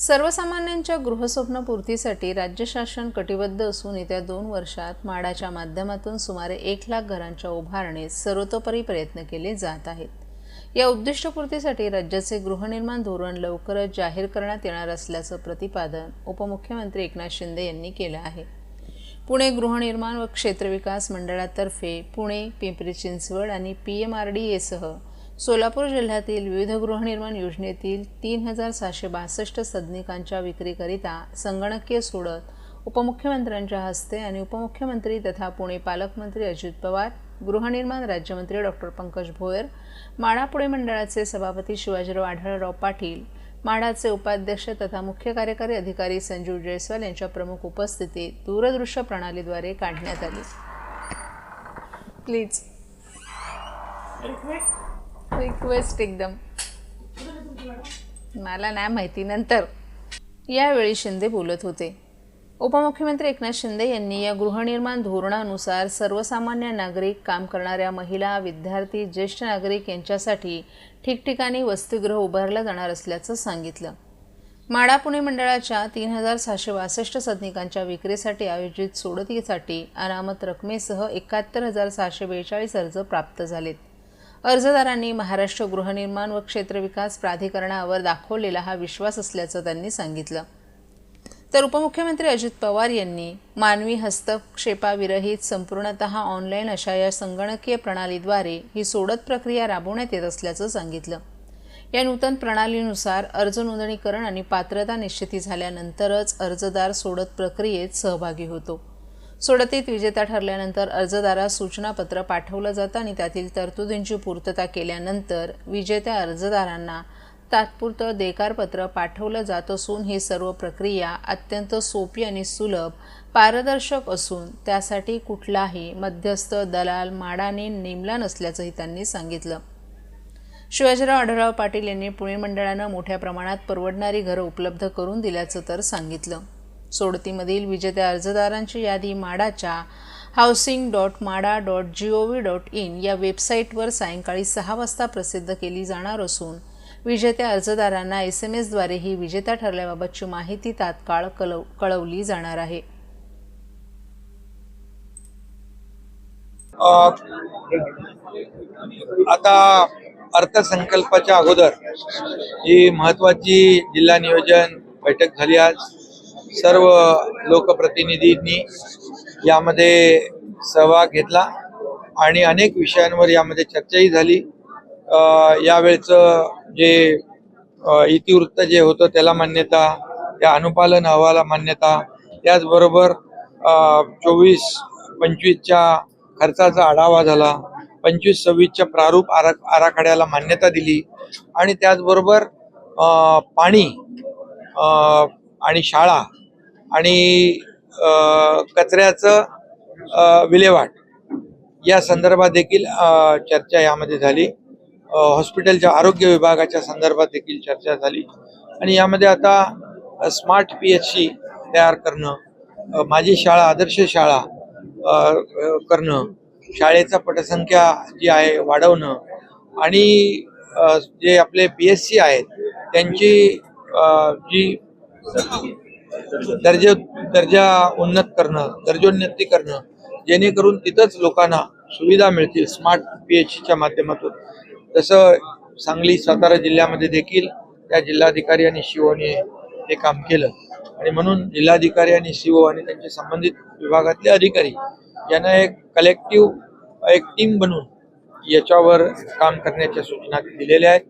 सर्वसामान्यांच्या गृहस्वप्नपूर्तीसाठी राज्य शासन कटिबद्ध असून येत्या दोन वर्षात माडाच्या माध्यमातून सुमारे एक लाख घरांच्या उभारणीत सर्वतोपरी प्रयत्न केले जात आहेत. या उद्दिष्टपूर्तीसाठी राज्याचे गृहनिर्माण धोरण लवकरच जाहीर करण्यात येणार असल्याचं प्रतिपादन उपमुख्यमंत्री एकनाथ शिंदे यांनी केलं आहे. पुणे गृहनिर्माण व क्षेत्रविकास मंडळातर्फे पुणे पिंपरी चिंचवड आणि पी एम आर डी एसह सोलापूर जिल्ह्यातील विविध गृहनिर्माण योजनेतील तीन हजार सहाशे बासष्ट सदनिकांच्या विक्रीकरिता संगणकीय सोडत उपमुख्यमंत्र्यांच्या हस्ते आणि उपमुख्यमंत्री तथा पुणे पालकमंत्री अजित पवार गृहनिर्माण राज्यमंत्री डॉक्टर पंकज भोयर माडा पुणे मंडळाचे सभापती शिवाजीराव आढळराव पाटील माडाचे उपाध्यक्ष तथा मुख्य कार्यकारी अधिकारी संजीव जयस्वाल यांच्या प्रमुख उपस्थितीत दूरदृश्य प्रणालीद्वारे काढण्यात आली. प्लीज. रिक्वेस्ट एकदम. मला नाही माहिती नंतर. यावेळी शिंदे बोलत होते. उपमुख्यमंत्री एकनाथ शिंदे यांनी या गृहनिर्माण धोरणानुसार सर्वसामान्य नागरिक काम करणाऱ्या महिला विद्यार्थी ज्येष्ठ नागरिक यांच्यासाठी ठिकठिकाणी वसतिगृह उभारलं जाणार असल्याचं सांगितलं. माडा पुणे मंडळाच्या तीन हजार सहाशे बासष्ट सदनिकांच्या विक्रीसाठी आयोजित सोडतीसाठी अनामत रकमेसह एकाहत्तर हजार सहाशे बेचाळीस अर्ज प्राप्त झालेत. अर्जदारांनी महाराष्ट्र गृहनिर्माण व क्षेत्रविकास प्राधिकरणावर दाखवलेला हा विश्वास असल्याचं त्यांनी सांगितलं. तर उपमुख्यमंत्री अजित पवार यांनी मानवी हस्तक्षेपाविरहित संपूर्णत ऑनलाईन अशा या संगणकीय प्रणालीद्वारे ही सोडत प्रक्रिया राबवण्यात येत असल्याचं सांगितलं. या नूतन प्रणालीनुसार अर्ज नोंदणीकरण आणि पात्रता निश्चिती झाल्यानंतरच अर्जदार सोडत प्रक्रियेत सहभागी होतो. सोडतीत. विजेता ठरल्यानंतर अर्जदारास सूचनापत्र पाठवलं जातं आणि त्यातील तरतुदींची पूर्तता केल्यानंतर विजेत्या अर्जदारांना तात्पुरतं देकारपत्र पाठवलं जात असून ही सर्व प्रक्रिया अत्यंत सोपी आणि सुलभ पारदर्शक असून त्यासाठी कुठलाही मध्यस्थ दलाल माडाने नेमला नसल्याचंही त्यांनी सांगितलं. शिवाजीराव आढळराव पाटील यांनी पुणे मंडळानं मोठ्या प्रमाणात परवडणारी घरं उपलब्ध करून दिल्याचं तर सांगितलं. सोडतीमधील विजेत्या अर्जदारांची यादी माडाच्या housing dot MHADA dot G O V dot in या वेबसाईटवर सायंकाळी सहा वाजता प्रसिद्ध केली जाणार असून विजेत्या अर्जदारांना एस एम एसद्वारे ही विजेता ठरल्याबाबतची माहिती तात्काळ कळव कळवली जाणार आहे. आता अर्थसंकल्पाच्या अगोदर ही महत्वाची जिल्हा नियोजन बैठक झाली आज. सर्व लोकप्रतिनिधींनी यामध्ये सहभाग घेतला आणि अनेक विषयांवर यामध्ये चर्चाही झाली. अ, यावेळचं जे इतिवृत्त जे होतं त्याला मान्यता त्या अनुपालन अहवाला मान्यता त्याचबरोबर चोवीस पंचवीसच्या खर्चाचा आढावा झाला. पंचवीस सव्वीसच्या प्रारूप आरा आराखड्याला मान्यता दिली. आणि त्याचबरोबर अ, पाणी अ, आणि शाळा आणि अ, कचऱ्याचं अ, विल्हेवाट. या संदर्भात देखील अ, चर्चा यामध्ये झाली. हॉस्पिटलच्या आरोग्य विभागाच्या संदर्भात देखील चर्चा झाली. आणि यामध्ये आता स्मार्ट पी एच सी तयार करणं माझी शाळा आदर्श शाळा अ, करणं शाळेचा पटसंख्या जी आहे वाढवणं आणि जे आपले पी एस सी आहेत त्यांची अ, जी दर्जा दर्जा उन्नत करणं दर्जोन्नती करणं जेणेकरून तिथंच लोकांना सुविधा मिळतील स्मार्ट पी एच सीच्या माध्यमातून. तसं सांगली सातारा जिल्ह्यामध्ये देखील त्या जिल्हाधिकारी आणि शिवोने हे काम केलं. आणि म्हणून जिल्हाधिकारी आणि सीओ आणि त्यांचे संबंधित विभागातले अधिकारी यांना एक कलेक्टिव्ह एक टीम बनवून याच्यावर काम करण्याच्या सूचना दिलेल्या आहेत.